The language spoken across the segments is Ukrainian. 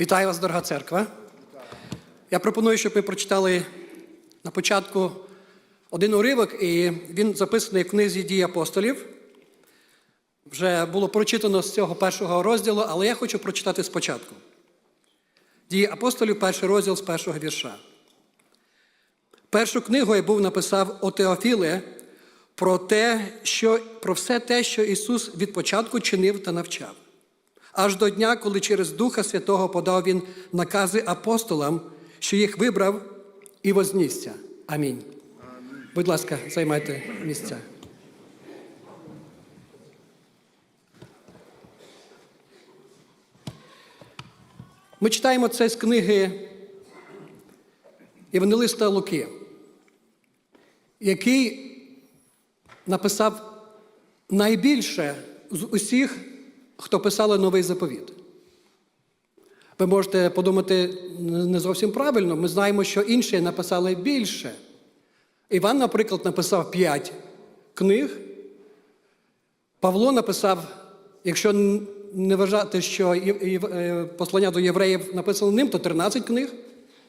Вітаю вас, дорога церква. Я пропоную, щоб ми прочитали на початку один уривок, і він записаний в книзі дій апостолів. Вже було прочитано з цього першого розділу, але я хочу прочитати спочатку. Дії апостолів, перший розділ з першого вірша. Першу книгу я був написав о Теофіле про, те, що, про все те, що Ісус від початку чинив та навчав. Аж до дня, коли через Духа Святого подав Він накази апостолам, що їх вибрав і вознісся. Амінь. Будь ласка, займайте місця. Ми читаємо це з книги Євангелиста Луки, який написав найбільше з усіх, хто писали новий заповіт. Ви можете подумати не зовсім правильно, ми знаємо, що інші написали більше. Іван, наприклад, написав п'ять книг. Павло написав, якщо не вважати, що е, послання до євреїв написано ним, то 13 книг.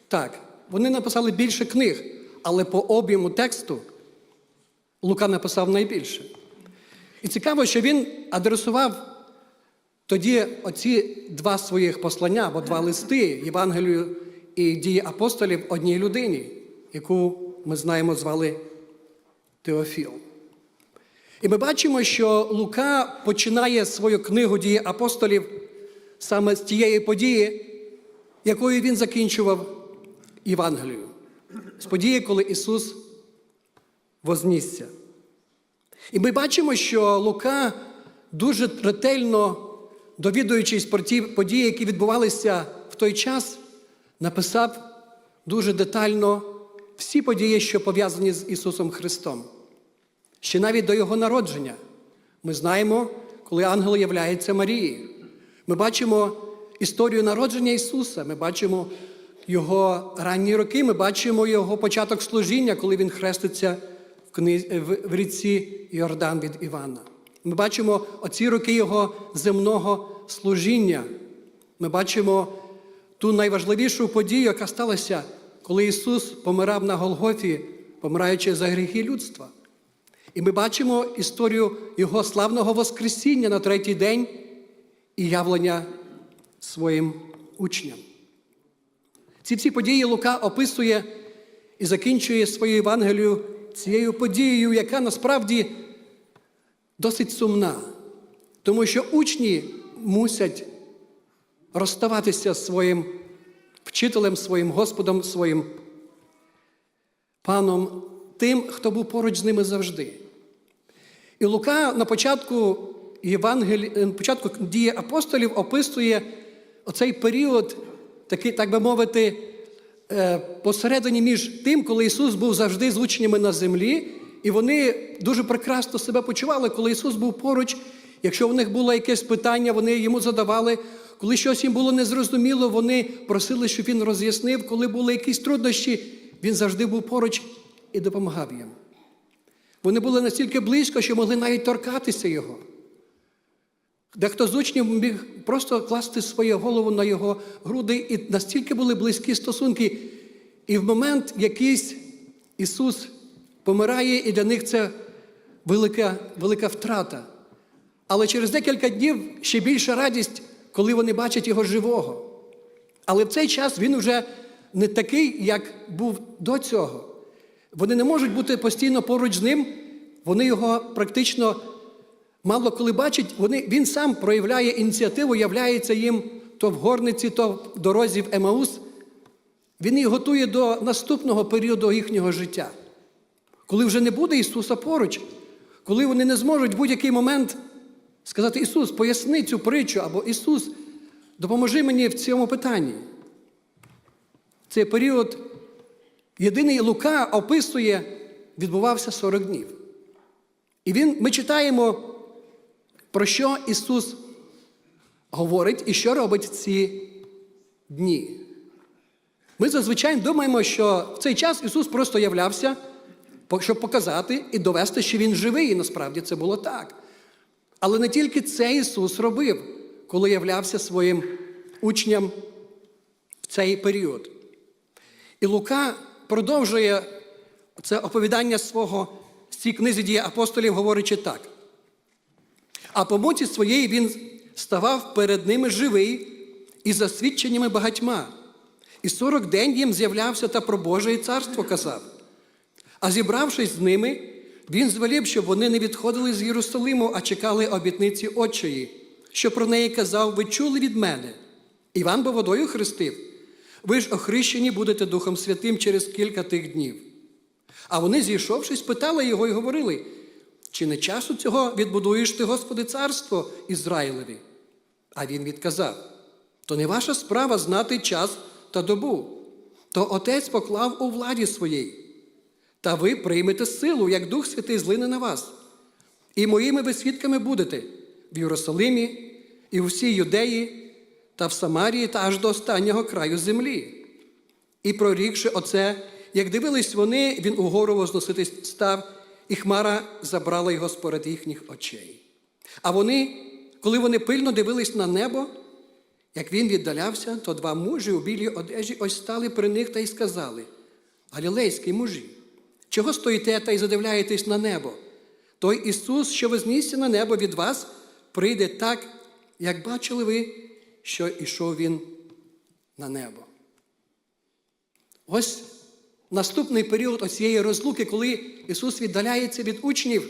Так, вони написали більше книг, але по об'єму тексту Лука написав найбільше. І цікаво, що він адресував тоді оці два своїх послання або два листи Євангелію і дії апостолів одній людині, яку ми знаємо звали Теофіл. І ми бачимо, що Лука починає свою книгу дії апостолів саме з тієї події, якою він закінчував Євангелію. З події, коли Ісус вознісся. І ми бачимо, що Лука дуже ретельно, довідуючись про ті події, які відбувалися в той час, написав дуже детально всі події, що пов'язані з Ісусом Христом. Ще навіть до Його народження. Ми знаємо, коли ангел являється Марії. Ми бачимо історію народження Ісуса, ми бачимо Його ранні роки, ми бачимо Його початок служіння, коли Він хреститься в, ріці Йордан від Івана. Ми бачимо оці роки Його земного служіння. Ми бачимо ту найважливішу подію, яка сталася, коли Ісус помирав на Голгофі, помираючи за гріхи людства. І ми бачимо історію Його славного Воскресіння на третій день і явлення своїм учням. Ці всі події Лука описує і закінчує свою Євангелію цією подією, яка насправді досить сумна, тому що учні мусять розставатися з своїм вчителем, своїм Господом, своїм паном, тим, хто був поруч з ними завжди. І Лука на початку Євангелі... на початку дії апостолів описує оцей період, такий, так би мовити, е, посередині між тим, коли Ісус був завжди з учнями на землі, і вони дуже прекрасно себе почували, коли Ісус був поруч. Якщо в них було якесь питання, вони йому задавали. Коли щось їм було незрозуміло, вони просили, щоб він роз'яснив. Коли були якісь труднощі, він завжди був поруч і допомагав їм. Вони були настільки близько, що могли навіть торкатися його. Дехто з учнів міг просто класти свою голову на його груди, і настільки були близькі стосунки. І в момент якийсь Ісус помирає, і для них це велика, велика втрата. Але через декілька днів ще більша радість, коли вони бачать його живого. Але в цей час він вже не такий, як був до цього. Вони не можуть бути постійно поруч з ним, вони його практично мало коли бачать, вони, він сам проявляє ініціативу, являється їм то в горниці, то в дорозі в Емаус. Він їх готує до наступного періоду їхнього життя. Коли вже не буде Ісуса поруч, коли вони не зможуть в будь-який момент сказати: Ісус, поясни цю притчу, або Ісус, допоможи мені в цьому питанні. Цей період єдиний Лука описує, відбувався 40 днів. І він, ми читаємо, про що Ісус говорить і що робить ці дні. Ми зазвичай думаємо, що в цей час Ісус просто являвся, щоб показати і довести, що Він живий, і насправді це було так. Але не тільки це Ісус робив, коли являвся своїм учням в цей період. І Лука продовжує це оповідання свого в цій книзі дії апостолів, говорячи так. А по моті своєї він ставав перед ними живий і за свідченнями багатьма. І сорок день їм з'являвся та про Боже царство казав. А зібравшись з ними, він звелів, щоб вони не відходили з Єрусалиму, а чекали обітниці Отчої, що про неї казав, ви чули від мене. Іван бо водою хрестив. Ви ж охрещені будете Духом Святим через кілька тих днів. А вони, зійшовшись, питали його і говорили, чи не часу цього відбудуєш ти, Господи, царство Ізраїлеві? А він відказав: то не ваша справа знати час та добу, то Отець поклав у владі своїй. Та ви приймете силу, як Дух Святий злине на вас. І моїми ви свідками будете в Єрусалимі, і в всій Юдеї, та в Самарії, та аж до останнього краю землі. І прорікши оце, як дивились вони, він угору возноситись став, і хмара забрала його според їхніх очей. А вони, коли вони пильно дивились на небо, як він віддалявся, то два мужі у білій одежі ось стали при них та й сказали: Галілейські мужі, чого стоїте та й задивляєтесь на небо? Той Ісус, що вознісся на небо від вас, прийде так, як бачили ви, що ішов Він на небо. Ось наступний період оцієї розлуки, коли Ісус віддаляється від учнів,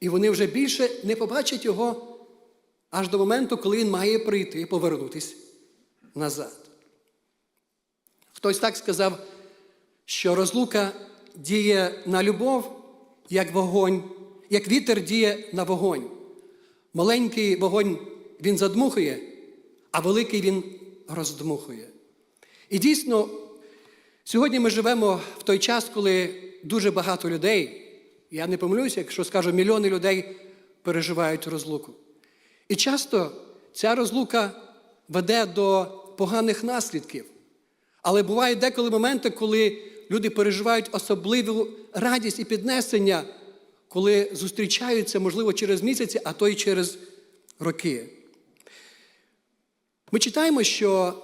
і вони вже більше не побачать Його аж до моменту, коли Він має прийти і повернутися назад. Хтось так сказав, що розлука діє на любов, як вогонь, як вітер діє на вогонь. Маленький вогонь він задмухує, а великий він роздмухує. І дійсно, сьогодні ми живемо в той час, коли дуже багато людей, я не помилюся, якщо скажу, мільйони людей переживають розлуку. І часто ця розлука веде до поганих наслідків. Але бувають деколи моменти, коли люди переживають особливу радість і піднесення, коли зустрічаються, можливо, через місяці, а то й через роки. Ми читаємо, що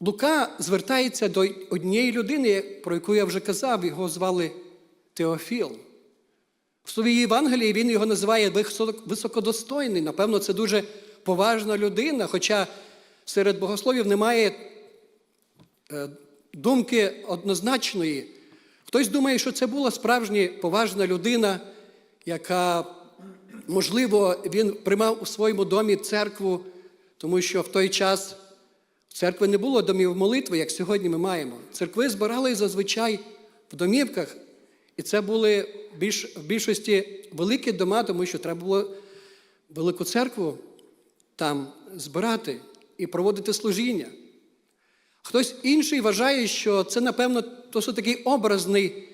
Лука звертається до однієї людини, про яку я вже казав, його звали Теофіл. В своїй Євангелії він його називає високодостойний. Напевно, це дуже поважна людина, хоча серед богословів немає е, думки однозначної. Хтось думає, що це була справжня поважна людина, яка, можливо, він приймав у своєму домі церкву, тому що в той час в церкви не було домів молитви, як сьогодні ми маємо. Церкви збирали зазвичай в домівках, і це були більш, в більшості великі дома, тому що треба було велику церкву там збирати і проводити служіння. Хтось інший вважає, що це, напевно, досить такий образний,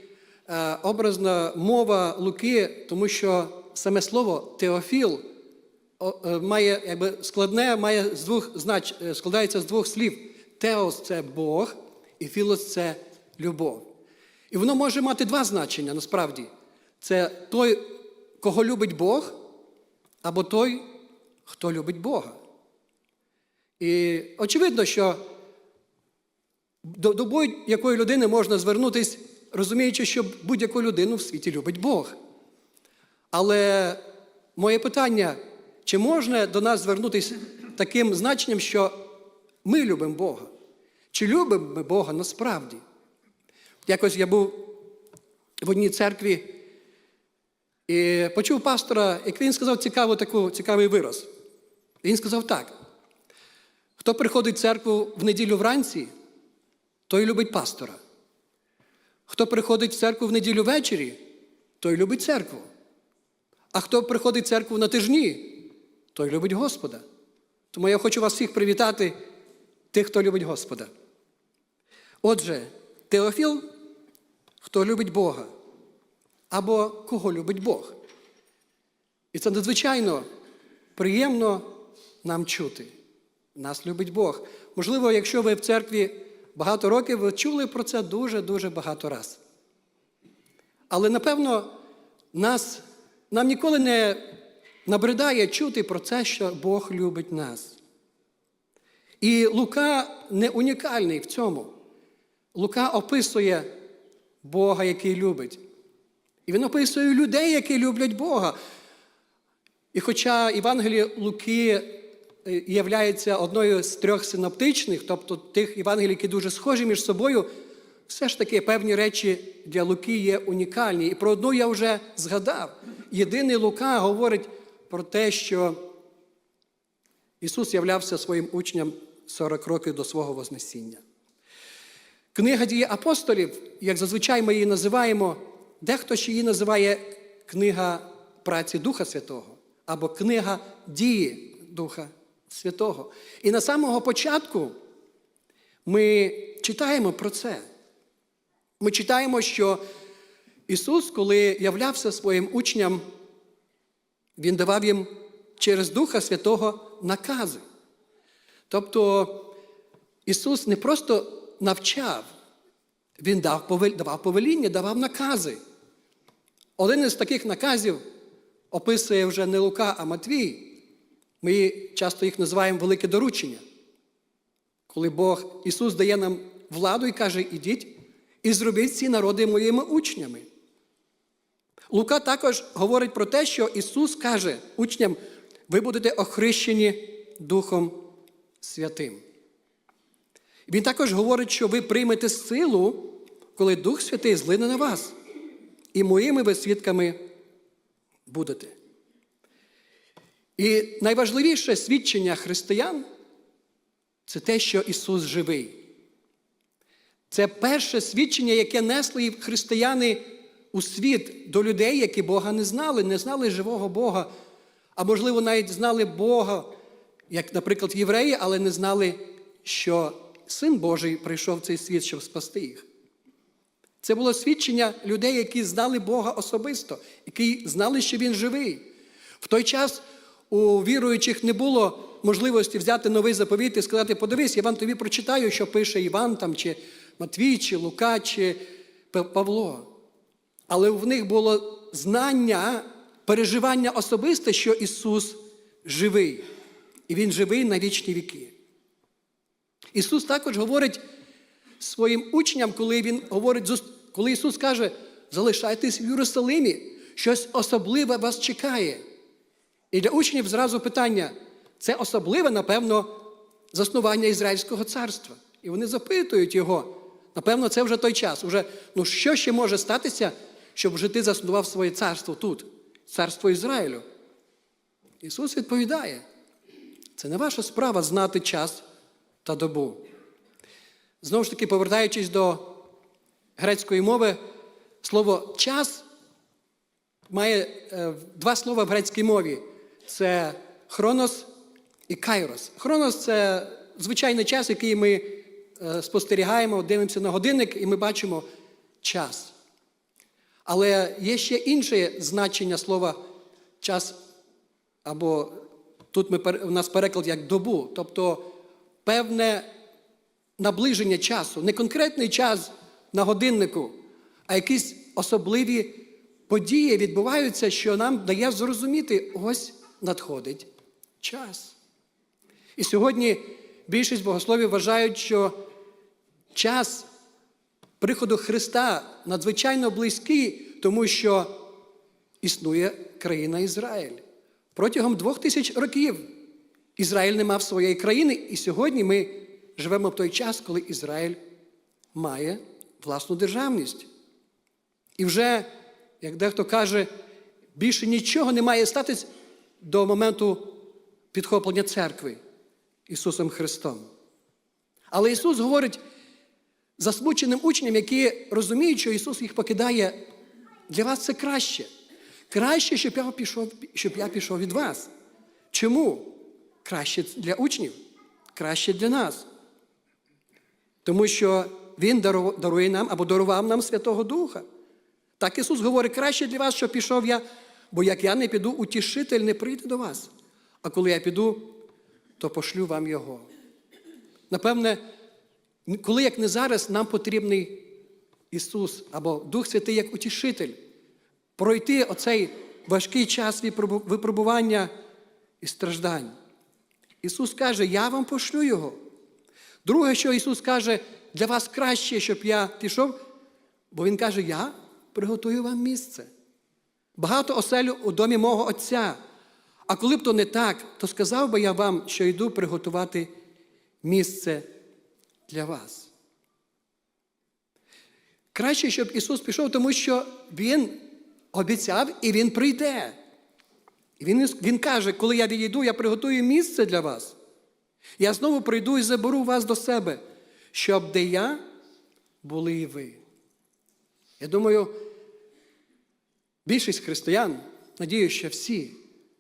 е, образна мова Луки, тому що саме слово Теофіл е, має якби, складне, має з двох знач, е, складається з двох слів. Теос це Бог, і філос це любов. І воно може мати два значення насправді. Це той, кого любить Бог, або той, хто любить Бога. І очевидно, що до, до будь-якої людини можна звернутися, розуміючи, що будь-яку людину в світі любить Бог. Але моє питання, чи можна до нас звернутися таким значенням, що ми любимо Бога? Чи любимо ми Бога насправді? Якось я був в одній церкві і почув пастора, як він сказав цікаву, таку, цікавий вираз. Він сказав так: хто приходить в церкву в неділю вранці, той любить пастора. Хто приходить в церкву в неділю ввечері, той любить церкву. А хто приходить в церкву на тижні, той любить Господа. Тому я хочу вас всіх привітати, тих, хто любить Господа. Отже, Теофіл, хто любить Бога, або кого любить Бог. І це надзвичайно приємно нам чути. Нас любить Бог. Можливо, якщо ви в церкві багато років, ви чули про це дуже-дуже багато раз. Але напевно, нас, нам ніколи не набридає чути про це, що Бог любить нас. І Лука не унікальний в цьому. Лука описує Бога, який любить. І він описує людей, які люблять Бога. І хоча Євангеліє Луки являється одною з трьох синоптичних, тобто тих Євангелій, які дуже схожі між собою, все ж таки певні речі для Луки є унікальні. І про одну я вже згадав. Єдиний Лука говорить про те, що Ісус являвся своїм учням 40 років до свого Вознесіння. Книга дії апостолів, як зазвичай ми її називаємо, дехто ще її називає книга праці Духа Святого або книга дії Духа Святого. І на самого початку ми читаємо про це. Ми читаємо, що Ісус, коли являвся своїм учням, Він давав їм через Духа Святого накази. Тобто Ісус не просто навчав, Він давав повеління, давав накази. Один із таких наказів описує вже не Лука, а Матвій. Ми часто їх називаємо велике доручення. Коли Бог Ісус дає нам владу і каже, ідіть і зробіть ці народи моїми учнями. Лука також говорить про те, що Ісус каже учням, ви будете охрещені Духом Святим. Він також говорить, що ви приймете силу, коли Дух Святий злине на вас, і моїми ви свідками будете. І найважливіше свідчення християн це те, що Ісус живий. Це перше свідчення, яке несли християни у світ до людей, які Бога не знали, не знали живого Бога, а можливо, навіть знали Бога, як, наприклад, євреї, але не знали, що Син Божий прийшов в цей світ, щоб спасти їх. Це було свідчення людей, які знали Бога особисто, які знали, що Він живий. В той час у віруючих не було можливості взяти новий заповіт і сказати: подивись, я вам тобі прочитаю, що пише Іван там, чи Матвій, чи Лука, чи Павло. Але в них було знання, переживання особисте, що Ісус живий. І Він живий на вічні віки. Ісус також говорить своїм учням, коли Він говорить, коли Ісус каже, залишайтесь в Єрусалимі, щось особливе вас чекає. І для учнів зразу питання: це особливе, напевно, заснування Ізраїльського царства. І вони запитують його. Напевно, це вже той час. Уже, ну що ще може статися, щоб вже ти заснував своє царство тут, царство Ізраїлю? Ісус відповідає: це не ваша справа знати час та добу. Знову ж таки, повертаючись до грецької мови, слово час має е, два слова в грецькій мові: це хронос і кайрос. Хронос це звичайний час, який ми е, спостерігаємо, дивимося на годинник, і ми бачимо час. Але є ще інше значення слова час, або тут ми, у нас переклад як добу, тобто певне наближення часу, не конкретний час на годиннику, а якісь особливі події відбуваються, що нам дає зрозуміти, ось надходить час. І сьогодні більшість богословів вважають, що час приходу Христа надзвичайно близький, тому що існує країна Ізраїль. Протягом двох тисяч років Ізраїль не мав своєї країни, і сьогодні ми живемо в той час, коли Ізраїль має власну державність. І вже, як дехто каже, більше нічого не має статись до моменту підхоплення церкви Ісусом Христом. Але Ісус говорить засмученим учням, які розуміють, що Ісус їх покидає, для вас це краще. Краще, щоб я пішов, щоб я пішов від вас. Чому? Краще для учнів, краще для нас. Тому що Він дарує нам або дарував нам Святого Духа. Так Ісус говорить, краще для вас, що пішов я, бо як я не піду, утішитель не прийде до вас. А коли я піду, то пошлю вам Його. Напевне, коли як не зараз, нам потрібний Ісус або Дух Святий як утішитель, пройти оцей важкий час випробування і страждань. Ісус каже, я вам пошлю Його. Друге, що Ісус каже, для вас краще, щоб я пішов, бо Він каже, я приготую вам місце. Багато оселю у домі мого Отця. А коли б то не так, то сказав би я вам, що йду приготувати місце для вас. Краще, щоб Ісус пішов, тому що Він обіцяв і Він прийде. Він, він каже, коли я відійду, я приготую місце для вас. Я знову прийду і заберу вас до себе, щоб де я були і ви. Я думаю, більшість християн, надію, що всі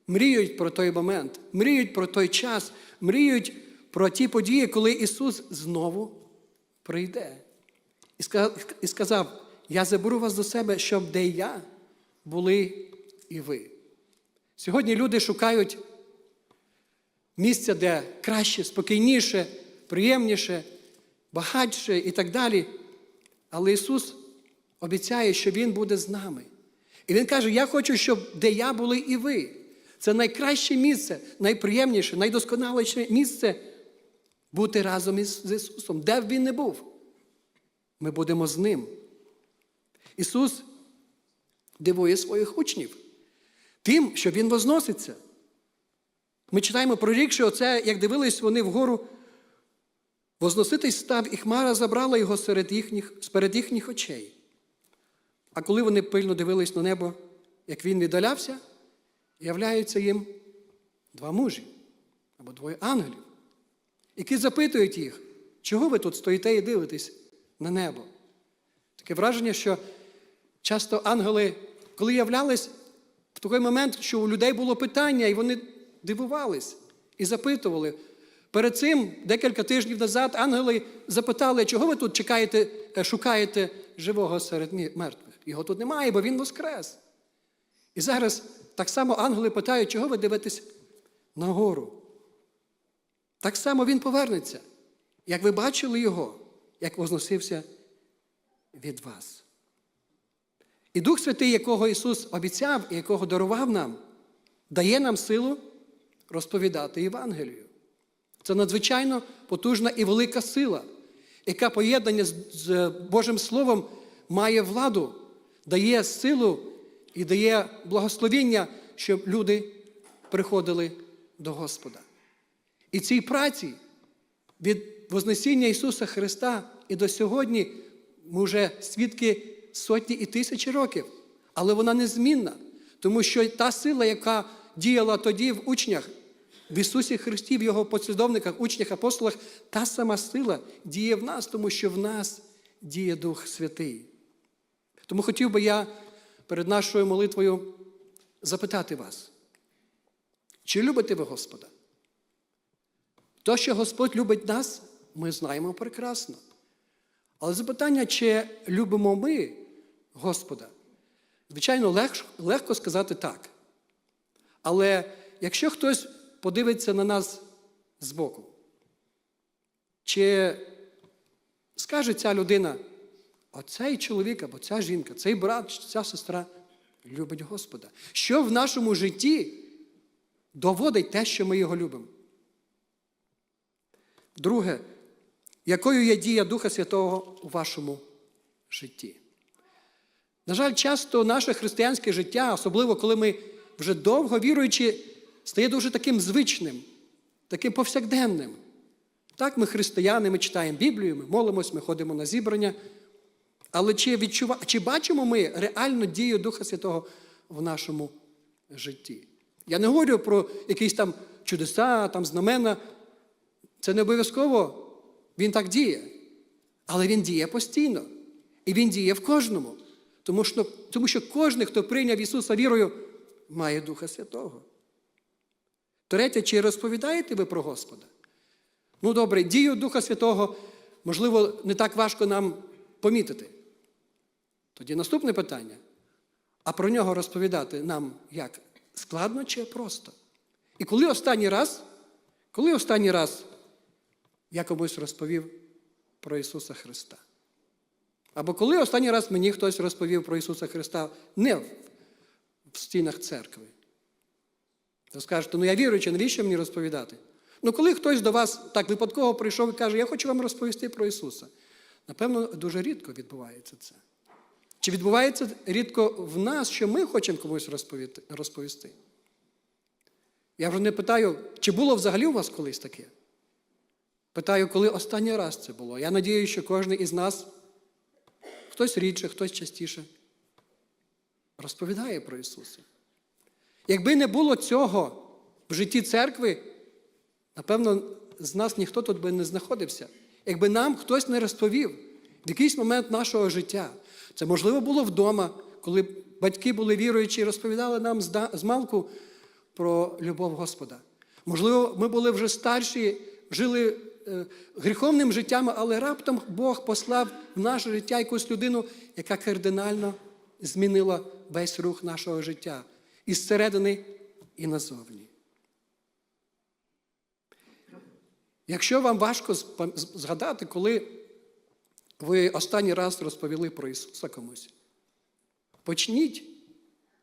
мріють про той момент, мріють про той час, мріють про ті події, коли Ісус знову прийде. І сказав, Я заберу вас до себе, щоб де я були і ви. Сьогодні люди шукають місця, де краще, спокійніше, приємніше, багатше і так далі. Але Ісус обіцяє, що Він буде з нами. І Він каже: Я хочу, щоб де я були і ви. Це найкраще місце, найприємніше, найдосконаліше місце бути разом із Ісусом, де б Він не був. Ми будемо з Ним. Ісус дивує своїх учнів тим, що Він возноситься. Ми читаємо про рік, що оце, як дивились вони вгору, возноситись став, і хмара забрала його серед їхніх, серед їхніх очей. А коли вони пильно дивились на небо, як він віддалявся, являються їм два мужі або двоє ангелів, які запитують їх, чого ви тут стоїте і дивитесь на небо? Таке враження, що часто ангели, коли являлись, в той момент, що у людей було питання, і вони дивувались і запитували. Перед цим, декілька тижнів назад, ангели запитали, чого ви тут чекаєте, е, шукаєте живого серед мертвих. Його тут немає, бо він воскрес. І зараз так само ангели питають, чого ви дивитесь нагору. Так само він повернеться, як ви бачили його, як возносився від вас. І Дух Святий, якого Ісус обіцяв і якого дарував нам, дає нам силу розповідати Євангелію. Це надзвичайно потужна і велика сила, яка поєднання з- Божим Словом має владу, дає силу і дає благословіння, щоб люди приходили до Господа. І цій праці від Вознесіння Ісуса Христа і до сьогодні ми вже свідки сотні і тисячі років, але вона незмінна, тому що та сила, яка діяла тоді в учнях, в Ісусі Христі, в Його послідовниках, учнях, апостолах, та сама сила діє в нас, тому що в нас діє Дух Святий. Тому хотів би я перед нашою молитвою запитати вас, чи любите ви Господа? То, що Господь любить нас, ми знаємо прекрасно. Але запитання, чи любимо ми Господа? Звичайно, лег- легко сказати так. Але якщо хтось подивиться на нас збоку, чи скаже ця людина, оцей чоловік або ця жінка, цей брат, ця сестра любить Господа? Що в нашому житті доводить те, що ми його любимо? Друге, якою є дія Духа Святого у вашому житті? На жаль, часто наше християнське життя, особливо коли ми вже довго віруючи, стає дуже таким звичним, таким повсякденним. Так, ми християни, ми читаємо Біблію, ми молимось, ми ходимо на зібрання. Але чи, відчува... чи бачимо ми реальну дію Духа Святого в нашому житті? Я не говорю про якісь там чудеса, там знамена. Це не обов'язково він так діє. Але він діє постійно. І він діє в кожному. Тому що, тому що кожен, хто прийняв Ісуса вірою, має Духа Святого. Третє, чи розповідаєте ви про Господа? Ну, добре, дію Духа Святого, можливо, не так важко нам помітити. Тоді наступне питання. А про нього розповідати нам як? Складно чи просто? І коли останній раз, коли останній раз я комусь розповів про Ісуса Христа? Або коли останній раз мені хтось розповів про Ісуса Христа не в, в стінах церкви? То скажете, ну я віруючий, навіщо мені розповідати? Ну, коли хтось до вас так випадково прийшов і каже, я хочу вам розповісти про Ісуса, напевно, дуже рідко відбувається це. Чи відбувається рідко в нас, що ми хочемо комусь розповісти? Я вже не питаю, чи було взагалі у вас колись таке? Питаю, коли останній раз це було. Я надію, що кожен із нас, хтось рідше, хтось частіше, розповідає про Ісуса. Якби не було цього в житті церкви, напевно, з нас ніхто тут би не знаходився. Якби нам хтось не розповів в якийсь момент нашого життя. Це можливо було вдома, коли батьки були віруючі і розповідали нам з малку про любов Господа. Можливо, ми були вже старші, жили е, гріховним життям, але раптом Бог послав в наше життя якусь людину, яка кардинально змінила весь рух нашого життя із середини і назовні. Якщо вам важко згадати, коли ви останній раз розповіли про Ісуса комусь, почніть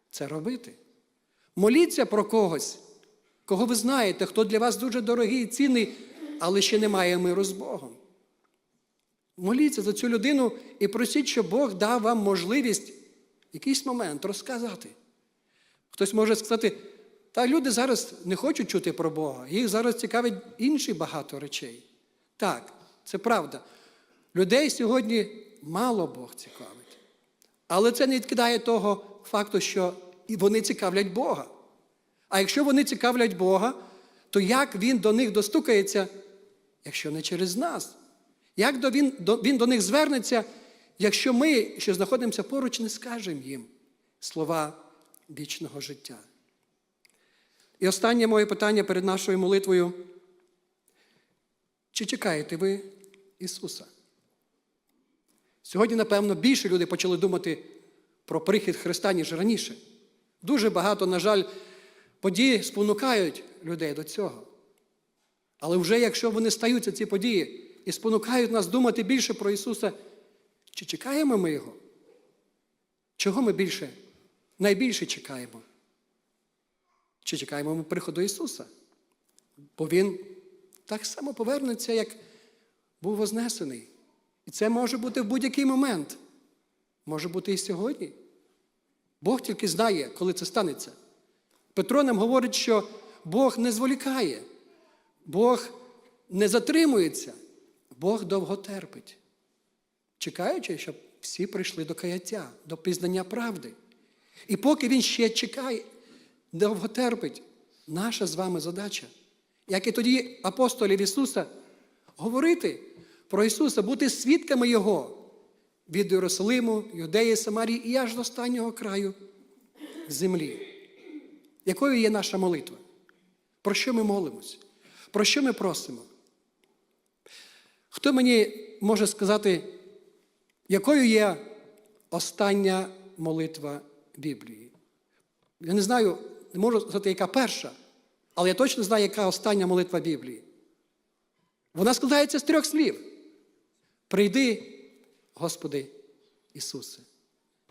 це робити. Моліться про когось, кого ви знаєте, хто для вас дуже дорогий і цінний, але ще не має миру з Богом. Моліться за цю людину і просіть, щоб Бог дав вам можливість якийсь момент розказати. Хтось може сказати, та люди зараз не хочуть чути про Бога, їх зараз цікавить інші багато речей. Так, це правда. Людей сьогодні мало Бог цікавить. Але це не відкидає того факту, що вони цікавлять Бога. А якщо вони цікавлять Бога, то як Він до них достукається, якщо не через нас? Як до він, до, він до них звернеться, якщо ми, що знаходимося поруч, не скажемо їм слова вічного життя? І останнє моє питання перед нашою молитвою. Чи чекаєте ви Ісуса? Сьогодні, напевно, більше люди почали думати про прихід Христа, ніж раніше. Дуже багато, на жаль, події спонукають людей до цього. Але вже якщо вони стаються, ці події, і спонукають нас думати більше про Ісуса, чи чекаємо ми Його? Чого ми більше, найбільше чекаємо? Чи чекаємо ми приходу Ісуса? Бо Він так само повернеться, як був вознесений. І це може бути в будь-який момент. Може бути і сьогодні. Бог тільки знає, коли це станеться. Петро нам говорить, що Бог не зволікає, Бог не затримується, Бог довго терпить, чекаючи, щоб всі прийшли до каяття, до пізнання правди. І поки Він ще чекає, довго терпить, наша з вами задача, як і тоді апостолів Ісуса, говорити про Ісуса, бути свідками Його від Єрусалиму, Юдеї, Самарії і аж до останнього краю землі. Якою є наша молитва? Про що ми молимось? Про що ми просимо? Хто мені може сказати, якою є остання молитва Біблії? Я не знаю, не можу сказати, яка перша, але я точно знаю, яка остання молитва Біблії. Вона складається з трьох слів. Прийди, Господи Ісусе.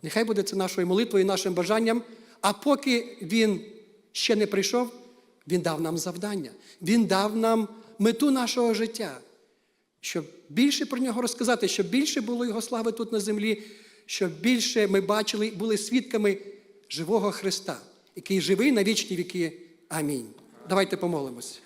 Нехай буде це нашою молитвою нашим бажанням, а поки Він ще не прийшов, Він дав нам завдання. Він дав нам мету нашого життя, щоб більше про нього розказати, щоб більше було Його слави тут на землі, щоб більше ми бачили, були свідками живого Христа, який живий на вічні віки. Амінь. Давайте помолимось.